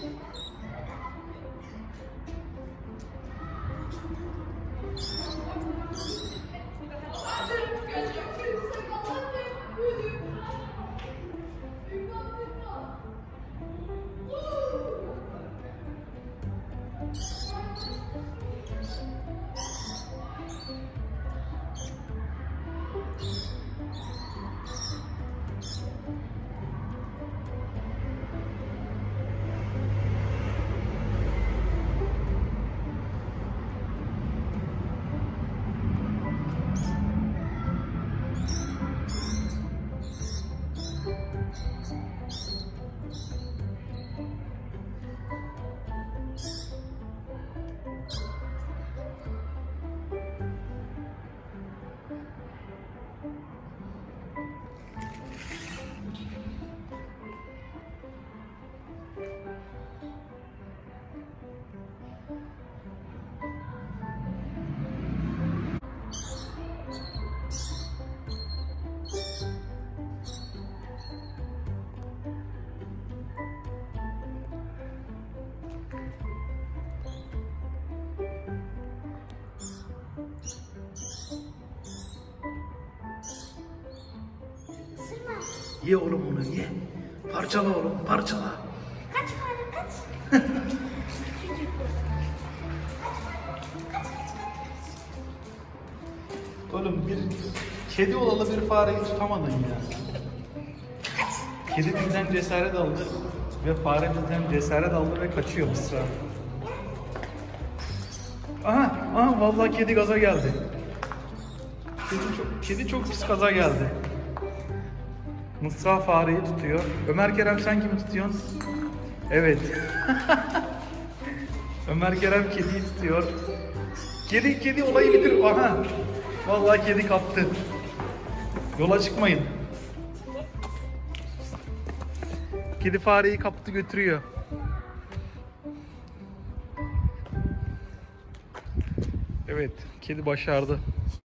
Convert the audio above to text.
Thank you. Ye oğlum onu ye. Parçala oğlum parçala. Kaç fare kaç. Oğlum bir kedi olalı bir fareyi tutamadın ya. Kedi bizden cesaret aldı ve fare bizden cesaret aldı ve kaçıyor Mısra. Aha, aha vallahi kedi gaza geldi. Kedi çok, kedi çok pis gaza geldi. Mısra fareyi tutuyor. Ömer Kerem sen kimi tutuyorsun? Evet. Ömer Kerem kediyi tutuyor. Kedi kedi olayı bitir. Aha. Vallahi kedi kaptı. Yola çıkmayın. Kedi fareyi kaptı götürüyor. Evet, kedi başardı.